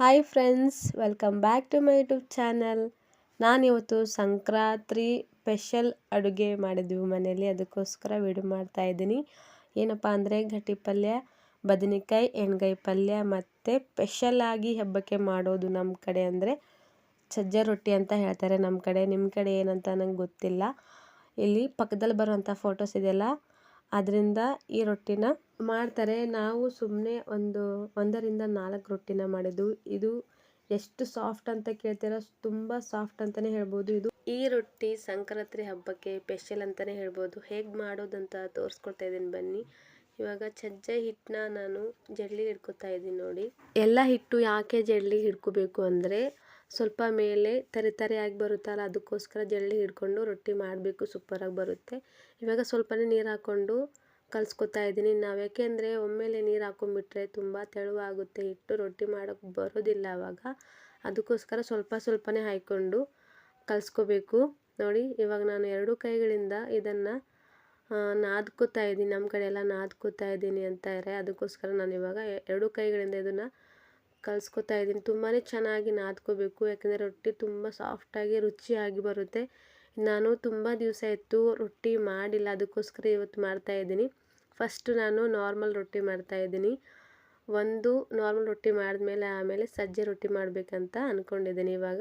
Hi friends welcome back to my YouTube channel ನಾನಿವತ್ತು Sankranti special ಅಡುಗೆ ಮಾಡಿದ್ವಿ ಮನೇಲಿ ಅದಕ್ಕೋಸ್ಕರ ವಿಡಿಯೋ ಮಾಡ್ತಾ ಇದ್ದೀನಿ. ಏನಪ್ಪ ಅಂದರೆ ಗಟ್ಟಿ ಪಲ್ಯ, ಬದನೆಕಾಯಿ, ಎಣ್ಗಾಯಿ ಪಲ್ಯ ಮತ್ತು ಸ್ಪೆಷಲಾಗಿ ಹಬ್ಬಕ್ಕೆ ಮಾಡೋದು ನಮ್ಮ ಕಡೆ ಅಂದರೆ ಸಜ್ಜ ರೊಟ್ಟಿ ಅಂತ ಹೇಳ್ತಾರೆ ನಮ್ಮ ಕಡೆ. ನಿಮ್ಮ ಕಡೆ ಏನಂತ ನಂಗೆ ಗೊತ್ತಿಲ್ಲ. ಇಲ್ಲಿ ಪಕ್ಕದಲ್ಲಿ ಬರುವಂಥ ಫೋಟೋಸ್ ಇದೆಯಲ್ಲ ಅದರಿಂದ ಈ ರೊಟ್ಟಿನ ಮಾಡ್ತಾರೆ. ನಾವು ಸುಮ್ಮನೆ ಒಂದು ಒಂದರಿಂದ ನಾಲ್ಕು ರೊಟ್ಟಿನ ಮಾಡಿದ್ದು. ಇದು ಎಷ್ಟು ಸಾಫ್ಟ್ ಅಂತ ಕೇಳ್ತೀರ? ತುಂಬ ಸಾಫ್ಟ್ ಅಂತಲೇ ಹೇಳ್ಬೋದು. ಇದು ಈ ರೊಟ್ಟಿ ಸಂಕ್ರಾಂತಿ ಹಬ್ಬಕ್ಕೆ ಸ್ಪೆಷಲ್ ಅಂತಲೇ ಹೇಳ್ಬೋದು. ಹೇಗೆ ಮಾಡೋದಂತ ತೋರಿಸ್ಕೊಡ್ತಾ ಇದ್ದೀನಿ ಬನ್ನಿ. ಇವಾಗ ಚಜ್ಜೆ ಹಿಟ್ಟನ್ನ ನಾನು ಜಡ್ಲಿ ಹಿಡ್ಕೊತಾ ಇದ್ದೀನಿ ನೋಡಿ. ಎಲ್ಲ ಹಿಟ್ಟು ಯಾಕೆ ಜಡ್ಲಿ ಹಿಡ್ಕೋಬೇಕು ಅಂದರೆ ಸ್ವಲ್ಪ ಮೇಲೆ ತರಿ ಆಗಿ ಬರುತ್ತಲ್ಲ, ಅದಕ್ಕೋಸ್ಕರ ಜಲ್ಲಿ ಹಿಡ್ಕೊಂಡು ರೊಟ್ಟಿ ಮಾಡಬೇಕು, ಸೂಪರಾಗಿ ಬರುತ್ತೆ. ಇವಾಗ ಸ್ವಲ್ಪನೇ ನೀರು ಹಾಕ್ಕೊಂಡು ಕಲಿಸ್ಕೊತಾ ಇದ್ದೀನಿ. ನಾವು ಯಾಕೆಂದರೆ ಒಮ್ಮೆಲೆ ನೀರು ಹಾಕೊಂಡ್ಬಿಟ್ರೆ ತುಂಬ ತೆಳುವಾಗುತ್ತೆ. ಹಿಟ್ಟು ರೊಟ್ಟಿ ಮಾಡೋಕ್ಕೆ ಬರೋದಿಲ್ಲ ಆವಾಗ ಅದಕ್ಕೋಸ್ಕರ ಸ್ವಲ್ಪ ಸ್ವಲ್ಪನೇ ಹಾಯ್ಕೊಂಡು ಕಲಿಸ್ಕೋಬೇಕು. ನೋಡಿ, ಇವಾಗ ನಾನು ಎರಡು ಕೈಗಳಿಂದ ಇದನ್ನು ನಾದ್ಕೋತಾ ಇದ್ದೀನಿ. ನಮ್ಮ ಕಡೆ ಎಲ್ಲ ನಾದ್ಕೋತಾ ಇದ್ದೀನಿ ಅಂತಾರೆ ಅದಕ್ಕೋಸ್ಕರ ನಾನು ಇವಾಗ ಎರಡು ಕೈಗಳಿಂದ ಇದನ್ನು ಕಲಿಸ್ಕೊತಾ ಇದ್ದೀನಿ. ತುಂಬಾ ಚೆನ್ನಾಗಿ ನಾದ್ಕೋಬೇಕು. ಯಾಕೆಂದರೆ ರೊಟ್ಟಿ ತುಂಬ ಸಾಫ್ಟಾಗಿ ರುಚಿಯಾಗಿ ಬರುತ್ತೆ. ನಾನು ತುಂಬ ದಿವಸ ಇತ್ತು ರೊಟ್ಟಿ ಮಾಡಿಲ್ಲ. ಅದಕ್ಕೋಸ್ಕರ ಇವತ್ತು ಮಾಡ್ತಾಯಿದ್ದೀನಿ ಫಸ್ಟು ನಾನು ನಾರ್ಮಲ್ ರೊಟ್ಟಿ ಮಾಡ್ತಾಯಿದ್ದೀನಿ ಒಂದು ನಾರ್ಮಲ್ ರೊಟ್ಟಿ ಮಾಡಿದ್ಮೇಲೆ ಆಮೇಲೆ ಸಜ್ಜೆ ರೊಟ್ಟಿ ಮಾಡಬೇಕಂತ ಅಂದ್ಕೊಂಡಿದ್ದೀನಿ ಇವಾಗ.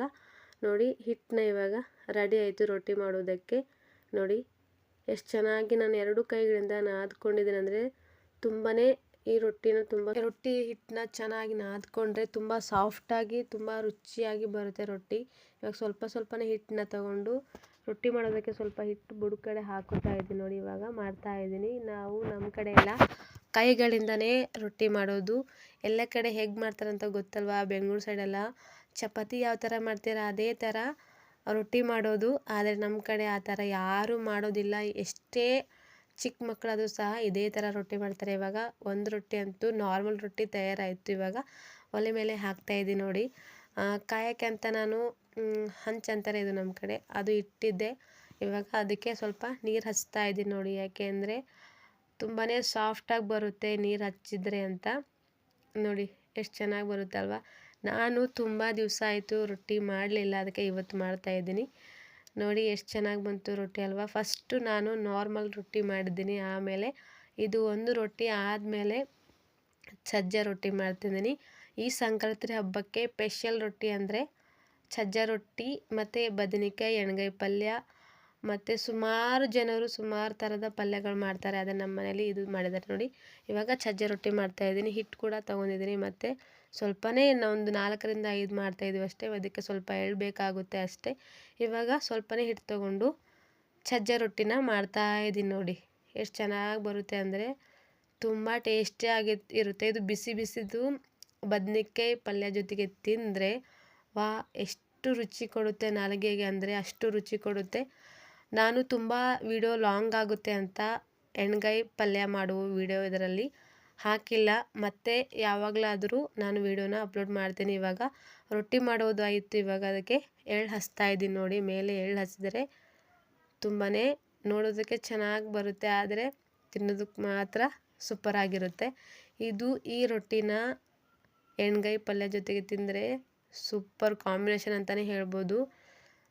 ನೋಡಿ, ಹಿಟ್ಟನ್ನ ಇವಾಗ ರೆಡಿ ಆಯಿತು ರೊಟ್ಟಿ ಮಾಡೋದಕ್ಕೆ. ನೋಡಿ, ಎಷ್ಟು ಚೆನ್ನಾಗಿ ನಾನು ಎರಡು ಕೈಗಳಿಂದ ನಾದ್ಕೊಂಡಿದ್ದೀನಿ. ಅಂದರೆ ತುಂಬಾ ಈ ರೊಟ್ಟಿನ ತುಂಬ ರೊಟ್ಟಿ ಹಿಟ್ಟನ್ನ ಚೆನ್ನಾಗಿ ನಾದ್ಕೊಂಡ್ರೆ ತುಂಬ ಸಾಫ್ಟಾಗಿ, ತುಂಬ ರುಚಿಯಾಗಿ ಬರುತ್ತೆ ರೊಟ್ಟಿ. ಇವಾಗ ಸ್ವಲ್ಪ ಸ್ವಲ್ಪನೇ ಹಿಟ್ಟನ್ನ ತಗೊಂಡು ರೊಟ್ಟಿ ಮಾಡೋದಕ್ಕೆ ಸ್ವಲ್ಪ ಹಿಟ್ಟು ಬುಡ ಕಡೆ ಹಾಕೋತಾ ಇದ್ದೀನಿ ನೋಡಿ ಇವಾಗ ಮಾಡ್ತಾ ಇದ್ದೀನಿ. ನಾವು ನಮ್ಮ ಕಡೆ ಎಲ್ಲ ಕೈಗಳಿಂದನೇ ರೊಟ್ಟಿ ಮಾಡೋದು. ಎಲ್ಲ ಕಡೆ ಹೇಗೆ ಮಾಡ್ತಾರಂತ ಗೊತ್ತಲ್ವಾ? ಬೆಂಗಳೂರು ಸೈಡೆಲ್ಲ ಚಪಾತಿ ಯಾವ ಥರ ಮಾಡ್ತೀರಾ? ಅದೇ ಥರ ರೊಟ್ಟಿ ಮಾಡೋದು. ಆದರೆ ನಮ್ಮ ಕಡೆ ಆ ಥರ ಯಾರೂ ಮಾಡೋದಿಲ್ಲ. ಎಷ್ಟೇ ಚಿಕ್ಕ ಮಕ್ಕಳಾದರೂ ಸಹ ಇದೇ ಥರ ರೊಟ್ಟಿ ಮಾಡ್ತಾರೆ. ಇವಾಗ ಒಂದು ರೊಟ್ಟಿ ಅಂತೂ ನಾರ್ಮಲ್ ರೊಟ್ಟಿ ತಯಾರಾಯಿತು ಇವಾಗ. ಒಲೆ ಮೇಲೆ ಹಾಕ್ತಾ ಇದ್ದೀನಿ ನೋಡಿ. ಕಾಯೋಕ್ಕೆ ಅಂತ ನಾನು ಹಂಚ್ ಅಂತಾರೆ ಇದು ನಮ್ಮ ಕಡೆ. ಅದು ಇಟ್ಟಿದ್ದೆ. ಇವಾಗ ಅದಕ್ಕೆ ಸ್ವಲ್ಪ ನೀರು ಹಚ್ತಾ ಇದ್ದೀನಿ ನೋಡಿ. ಯಾಕೆ ಅಂದರೆ ತುಂಬಾ ಸಾಫ್ಟಾಗಿ ಬರುತ್ತೆ ನೀರು ಹಚ್ಚಿದ್ರೆ ಅಂತ. ನೋಡಿ, ಎಷ್ಟು ಚೆನ್ನಾಗಿ ಬರುತ್ತೆ ಅಲ್ವಾ? ನಾನು ತುಂಬ ದಿವಸ ಆಯಿತು ರೊಟ್ಟಿ ಮಾಡಲಿಲ್ಲ. ಅದಕ್ಕೆ ಇವತ್ತು ಮಾಡ್ತಾಯಿದ್ದೀನಿ ನೋಡಿ ಎಷ್ಟು ಚೆನ್ನಾಗಿ ಬಂತು ರೊಟ್ಟಿ ಅಲ್ವಾ? ಫಸ್ಟು ನಾನು ನಾರ್ಮಲ್ ರೊಟ್ಟಿ ಮಾಡಿದ್ದೀನಿ. ಆಮೇಲೆ ಇದು ಒಂದು ರೊಟ್ಟಿ ಆದಮೇಲೆ ಸಜ್ಜ ರೊಟ್ಟಿ ಮಾಡ್ತಿದ್ದೀನಿ. ಈ ಸಂಕ್ರಾಂತಿ ಹಬ್ಬಕ್ಕೆ ಸ್ಪೆಷಲ್ ರೊಟ್ಟಿ ಅಂದರೆ ಸಜ್ಜ ರೊಟ್ಟಿ, ಮತ್ತು ಬದನೆಕಾಯಿ ಎಣ್ಗಾಯಿ ಪಲ್ಯ, ಮತ್ತು ಸುಮಾರು ಜನರು ಸುಮಾರು ಥರದ ಪಲ್ಯಗಳು ಮಾಡ್ತಾರೆ. ಅದನ್ನು ನಮ್ಮ ಮನೇಲಿ ಇದು ಮಾಡಿದ್ದಾರೆ ನೋಡಿ. ಇವಾಗ ಸಜ್ಜೆ ರೊಟ್ಟಿ ಮಾಡ್ತಾಯಿದ್ದೀನಿ ಹಿಟ್ಟು ಕೂಡ ತೊಗೊಂಡಿದ್ದೀನಿ. ಮತ್ತು ಸ್ವಲ್ಪನೇ ಒಂದು ನಾಲ್ಕರಿಂದ ಐದು ಮಾಡ್ತಾಯಿದ್ದೀವಿ ಅಷ್ಟೇ, ಅದಕ್ಕೆ ಸ್ವಲ್ಪ ಎಳ್ಬೇಕಾಗುತ್ತೆ ಅಷ್ಟೇ. ಇವಾಗ ಸ್ವಲ್ಪನೇ ಹಿಟ್ಟು ತೊಗೊಂಡು ಸಜ್ಜೆ ರೊಟ್ಟಿನ ಮಾಡ್ತಾ ಇದ್ದೀನಿ ನೋಡಿ. ಎಷ್ಟು ಚೆನ್ನಾಗಿ ಬರುತ್ತೆ ಅಂದರೆ ತುಂಬ ಟೇಸ್ಟಿಯಾಗಿ ಇರುತ್ತೆ. ಇದು ಬಿಸಿ ಬಿಸಿದು ಬದನೆಕಾಯಿ ಪಲ್ಯ ಜೊತೆಗೆ ತಿಂದರೆ ವಾ, ಎಷ್ಟು ರುಚಿ ಕೊಡುತ್ತೆ ನಾಲಿಗೆಗೆ ಅಂದರೆ ಅಷ್ಟು ರುಚಿ ಕೊಡುತ್ತೆ. ನಾನು ತುಂಬ ವಿಡಿಯೋ ಲಾಂಗ್ ಆಗುತ್ತೆ ಅಂತ ಎಣ್ಗಾಯಿ ಪಲ್ಯ ಮಾಡುವ ವಿಡಿಯೋ ಇದರಲ್ಲಿ. ಹಾಕಿಲ್ಲ. ಮತ್ತೆ ಯಾವಾಗಲಾದರೂ ನಾನು ವೀಡಿಯೋನ ಅಪ್ಲೋಡ್ ಮಾಡ್ತೀನಿ. ಇವಾಗ ರೊಟ್ಟಿ ಮಾಡೋದು ಆಯಿತು. ಇವಾಗ ಅದಕ್ಕೆ ಎಳ್ಳು ಹಚ್ತಾ ಇದ್ದೀನಿ ನೋಡಿ. ಮೇಲೆ ಎಳ್ಳು ಹಚ್ಚಿದರೆ ತುಂಬಾ ನೋಡೋದಕ್ಕೆ ಚೆನ್ನಾಗಿ ಬರುತ್ತೆ. ಆದರೆ ತಿನ್ನೋದಕ್ಕೆ ಮಾತ್ರ ಸೂಪರಾಗಿರುತ್ತೆ ಇದು ಈ ರೊಟ್ಟಿನ ಎಣ್ಗಾಯಿ ಪಲ್ಯ ಜೊತೆಗೆ ತಿಂದರೆ ಸೂಪರ್ ಕಾಂಬಿನೇಷನ್ ಅಂತಲೇ ಹೇಳ್ಬೋದು.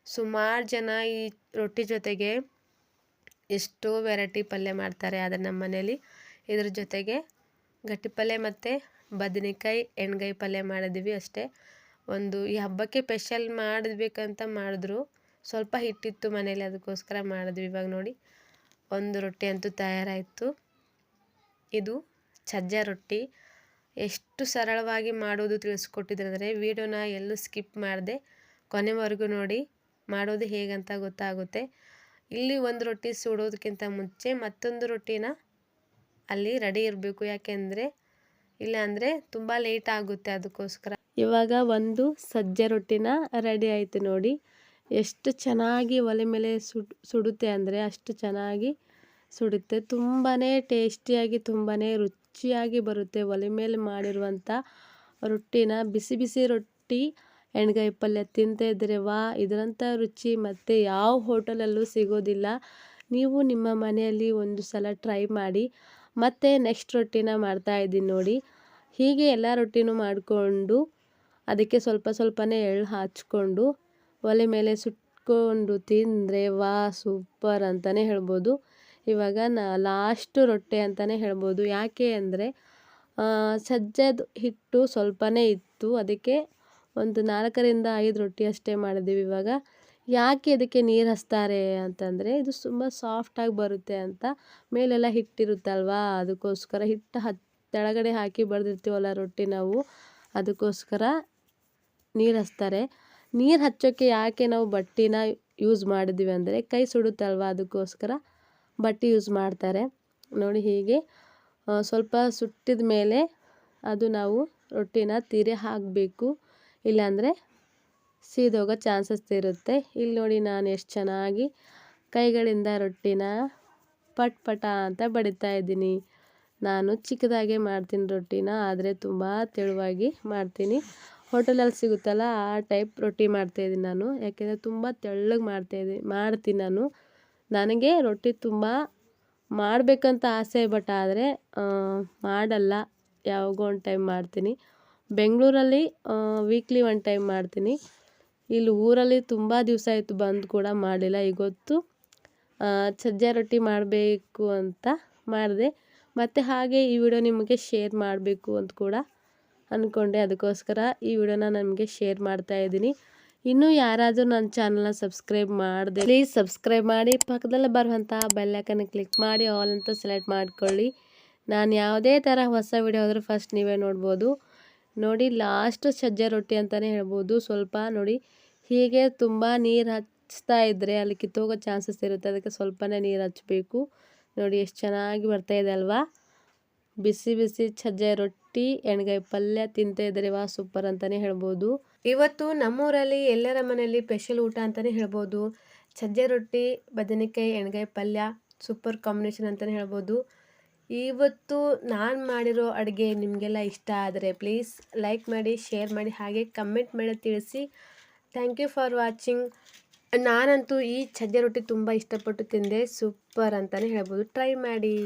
ಸುಮಾರು ಜನ ಈ ರೊಟ್ಟಿ ಜೊತೆಗೆ ಎಷ್ಟೋ ವೆರೈಟಿ ಪಲ್ಯ ಮಾಡ್ತಾರೆ. ಆದರೆ ನಮ್ಮ ಮನೇಲಿ ಇದ್ರ ಜೊತೆಗೆ ಗಟ್ಟಿ ಪಲ್ಯ ಮತ್ತು ಬದನೆಕಾಯಿ ಎಣ್ಗಾಯಿ ಪಲ್ಯ ಮಾಡಿದ್ವಿ ಅಷ್ಟೇ. ಒಂದು ಈ ಹಬ್ಬಕ್ಕೆ ಸ್ಪೆಷಲ್ ಮಾಡಬೇಕಂತ ಮಾಡಿದ್ರು. ಸ್ವಲ್ಪ ಹಿಟ್ಟಿತ್ತು ಮನೇಲಿ ಅದಕ್ಕೋಸ್ಕರ ಮಾಡಿದ್ವಿ ಇವಾಗ ನೋಡಿ. ಒಂದು ರೊಟ್ಟಿ ಅಂತೂ ತಯಾರಾಯಿತು. ಇದು ಸಜ್ಜ ರೊಟ್ಟಿ. ಎಷ್ಟು ಸರಳವಾಗಿ ಮಾಡೋದು ತಿಳಿಸ್ಕೊಟ್ಟಿದ್ರೆ. ವೀಡಿಯೋನ ಎಲ್ಲೂ ಸ್ಕಿಪ್ ಮಾಡಿದೆ ಕೊನೆವರೆಗೂ ನೋಡಿ ಮಾಡೋದು ಹೇಗಂತ ಗೊತ್ತಾಗುತ್ತೆ. ಇಲ್ಲಿ ಒಂದು ರೊಟ್ಟಿ ಸುಡೋದಕ್ಕಿಂತ ಮುಂಚೆ ಮತ್ತೊಂದು ರೊಟ್ಟಿನ ಅಲ್ಲಿ ರೆಡಿ ಇರಬೇಕು. ಯಾಕೆಂದರೆ ಇಲ್ಲ ಅಂದರೆ ತುಂಬ ಲೇಟ್ ಆಗುತ್ತೆ ಅದಕ್ಕೋಸ್ಕರ. ಇವಾಗ ಒಂದು ಸಜ್ಜೆ ರೊಟ್ಟಿನ ರೆಡಿ ಆಯಿತು ನೋಡಿ. ಎಷ್ಟು ಚೆನ್ನಾಗಿ ಒಲೆ ಮೇಲೆ ಸುಡ್ ಸುಡುತ್ತೆ ಅಂದರೆ ಅಷ್ಟು ಚೆನ್ನಾಗಿ ಸುಡುತ್ತೆ. ತುಂಬಾ ಟೇಸ್ಟಿಯಾಗಿ ತುಂಬಾ ರುಚಿಯಾಗಿ ಬರುತ್ತೆ ಒಲೆ ಮೇಲೆ ಮಾಡಿರುವಂಥ ರೊಟ್ಟಿನ. ಬಿಸಿ ಬಿಸಿ ರೊಟ್ಟಿ, ಎಣ್ಗಾಯಿ ಪಲ್ಯ ತಿಂತಾ ಇದ್ರೆ ವಾ ಇದರಂಥ ರುಚಿ. ಮತ್ತು ಯಾವ ಹೋಟೆಲಲ್ಲೂ ಸಿಗೋದಿಲ್ಲ. ನೀವು ನಿಮ್ಮ ಮನೆಯಲ್ಲಿ ಒಂದು ಸಲ ಟ್ರೈ ಮಾಡಿ. ಮತ್ತು ನೆಕ್ಸ್ಟ್ ರೊಟ್ಟಿನ ಮಾಡ್ತಾಯಿದ್ದೀನಿ ನೋಡಿ. ಹೀಗೆ ಎಲ್ಲ ರೊಟ್ಟಿನೂ ಮಾಡಿಕೊಂಡು ಅದಕ್ಕೆ ಸ್ವಲ್ಪ ಸ್ವಲ್ಪನೇ ಎಳ್ಳು ಹಚ್ಕೊಂಡು ಒಲೆ ಮೇಲೆ ಸುಟ್ಕೊಂಡು ತಿಂದರೆ ವಾ, ಸೂಪರ್ ಅಂತಲೇ ಹೇಳ್ಬೋದು. ಇವಾಗ ನಾ ಲಾಸ್ಟು ರೊಟ್ಟಿ ಅಂತಲೇ ಹೇಳ್ಬೋದು. ಯಾಕೆ ಅಂದರೆ ಸಜ್ಜದ ಹಿಟ್ಟು ಸ್ವಲ್ಪನೇ ಇತ್ತು. ಅದಕ್ಕೆ ಒಂದು ನಾಲ್ಕರಿಂದ ಐದು ರೊಟ್ಟಿ ಅಷ್ಟೇ ಮಾಡಿದ್ದೀವಿ ಇವಾಗ. ಯಾಕೆ ಇದಕ್ಕೆ ನೀರು ಹಚ್ತಾರೆ ಅಂತಂದರೆ, ಇದು ತುಂಬ ಸಾಫ್ಟಾಗಿ ಬರುತ್ತೆ ಅಂತ ಮೇಲೆಲ್ಲ ಹಿಟ್ಟಿರುತ್ತಲ್ವಾ? ಅದಕ್ಕೋಸ್ಕರ ಹಿಟ್ಟು ಹತ್ ಕೆಳಗಡೆ ಹಾಕಿ ಬಡ್ದಿರ್ತೀವಲ್ಲ ರೊಟ್ಟಿ ನಾವು, ಅದಕ್ಕೋಸ್ಕರ ನೀರು ಹಚ್ತಾರೆ. ನೀರು ಹಚ್ಚೋಕ್ಕೆ ಯಾಕೆ ನಾವು ಬಟ್ಟೆನ ಯೂಸ್ ಮಾಡಿದ್ವಿ ಅಂದರೆ, ಕೈ ಸುಡುತ್ತಲ್ವ? ಅದಕ್ಕೋಸ್ಕರ ಬಟ್ಟೆ ಯೂಸ್ ಮಾಡ್ತಾರೆ. ನೋಡಿ ಹೀಗೆ ಸ್ವಲ್ಪ ಸುಟ್ಟಿದ ಮೇಲೆ ಅದು ನಾವು ರೊಟ್ಟಿನ ತೀರೆ ಹಾಕಬೇಕು. ಇಲ್ಲಾಂದರೆ ಸೀದೋಗೋ ಚಾನ್ಸಸ್ ಇರುತ್ತೆ. ಇಲ್ಲಿ ನೋಡಿ ನಾನು ಎಷ್ಟು ಚೆನ್ನಾಗಿ ಕೈಗಳಿಂದ ರೊಟ್ಟಿನ ಪಟ್ ಪಟ ಅಂತ ಬಡಿತಾ ಇದ್ದೀನಿ. ನಾನು ಚಿಕ್ಕದಾಗೆ ಮಾಡ್ತೀನಿ ರೊಟ್ಟಿನ, ಆದರೆ ತುಂಬ ತೆಳುವಾಗಿ ಮಾಡ್ತೀನಿ. ಹೋಟೆಲಲ್ಲಿ ಸಿಗುತ್ತಲ್ಲ, ಆ ಟೈಪ್ ರೊಟ್ಟಿ ಮಾಡ್ತಾಯಿದ್ದೀನಿ ನಾನು. ಯಾಕೆಂದರೆ ತುಂಬ ತೆಳ್ಳಗೆ ಮಾಡ್ತಾಯಿದ್ದೀನಿ ಮಾಡ್ತೀನಿ ನಾನು. ನನಗೆ ರೊಟ್ಟಿ ತುಂಬ ಮಾಡಬೇಕಂತ ಆಸೆ, ಬಟ್ ಆದರೆ ಮಾಡಲ್ಲ. ಯಾವಾಗೋ ಒಂದು ಟೈಮ್ ಮಾಡ್ತೀನಿ. ಬೆಂಗಳೂರಲ್ಲಿ ವೀಕ್ಲಿ ಒನ್ ಟೈಮ್ ಮಾಡ್ತೀನಿ. ಇಲ್ಲಿ ಊರಲ್ಲಿ ತುಂಬ ದಿವಸ ಆಯಿತು ಬಂದು ಕೂಡ ಮಾಡಿಲ್ಲ. ಇವತ್ತು ಸಜ್ಜೆ ರೊಟ್ಟಿ ಮಾಡಬೇಕು ಅಂತ ಮಾಡಿದೆ. ಮತ್ತು ಹಾಗೆ ಈ ವಿಡಿಯೋ ನಿಮಗೆ ಶೇರ್ ಮಾಡಬೇಕು ಅಂತ ಕೂಡ ಅಂದ್ಕೊಂಡೆ ಅದಕ್ಕೋಸ್ಕರ ಈ ವಿಡಿಯೋನ ನಮಗೆ ಶೇರ್ ಮಾಡ್ತಾ ಇದ್ದೀನಿ. ಇನ್ನೂ ಯಾರಾದರೂ ನನ್ನ ಚಾನಲ್ನ ಸಬ್ಸ್ಕ್ರೈಬ್ ಮಾಡಿದೆ, ಪ್ಲೀಸ್ ಸಬ್ಸ್ಕ್ರೈಬ್ ಮಾಡಿ. ಪಕ್ಕದಲ್ಲೇ ಬರುವಂಥ ಬೆಲ್ಲೈಕನ್ನ ಕ್ಲಿಕ್ ಮಾಡಿ. ಆಲ್ ಅಂತ ಸೆಲೆಕ್ಟ್ ಮಾಡ್ಕೊಳ್ಳಿ. ನಾನು ಯಾವುದೇ ಥರ ಹೊಸ ವಿಡಿಯೋ ಆದರೂ ಫಸ್ಟ್ ನೀವೇ ನೋಡ್ಬೋದು. ನೋಡಿ ಲಾಸ್ಟ್ ಸಜ್ಜೆ ರೊಟ್ಟಿ ಅಂತಲೇ ಹೇಳ್ಬೋದು. ಸ್ವಲ್ಪ ನೋಡಿ, ಹೀಗೆ ತುಂಬ ನೀರು ಹಚ್ತಾ ಇದ್ದರೆ ಅಲ್ಲಿ ಕಿತ್ತೋಗೋ ಚಾನ್ಸಸ್ ಇರುತ್ತೆ. ಅದಕ್ಕೆ ಸ್ವಲ್ಪನೇ ನೀರು ಹಚ್ಚಬೇಕು ನೋಡಿ ಎಷ್ಟು ಚೆನ್ನಾಗಿ ಬರ್ತಾಯಿದೆ ಅಲ್ವಾ? ಬಿಸಿ ಬಿಸಿ ಸಜ್ಜೆ ರೊಟ್ಟಿ, ಎಣ್ಗಾಯಿ ಪಲ್ಯ ತಿಂತಾ ಇದ್ರೆ ವಾ ಸೂಪರ್ ಅಂತಲೇ ಹೇಳ್ಬೋದು. ಇವತ್ತು ನಮ್ಮೂರಲ್ಲಿ ಎಲ್ಲರ ಮನೆಯಲ್ಲಿ ಸ್ಪೆಷಲ್ ಊಟ ಅಂತಲೇ ಹೇಳ್ಬೋದು. ಸಜ್ಜೆ ರೊಟ್ಟಿ, ಬದನೆಕಾಯಿ, ಎಣ್ಗಾಯಿ ಪಲ್ಯ ಸೂಪರ್ ಕಾಂಬಿನೇಷನ್ ಅಂತಲೇ ಹೇಳ್ಬೋದು. ಇವತ್ತು ನಾನು ಮಾಡಿರೋ ಅಡುಗೆ ನಿಮಗೆಲ್ಲ ಇಷ್ಟ ಆದರೆ ಪ್ಲೀಸ್ ಲೈಕ್ ಮಾಡಿ ಶೇರ್ ಮಾಡಿ, ಹಾಗೆ ಕಮೆಂಟ್ ಮಾಡಿ ತಿಳಿಸಿ. ಥ್ಯಾಂಕ್ ಯು ಫಾರ್ ವಾಚಿಂಗ್ ನಾನಂತೂ ಈ ಸಜ್ಜೆ ರೊಟ್ಟಿ ತುಂಬ ಇಷ್ಟಪಟ್ಟು ತಿಂದೆ. ಸೂಪರ್ ಅಂತಲೇ ಹೇಳ್ಬೋದು. ಟ್ರೈ ಮಾಡಿ.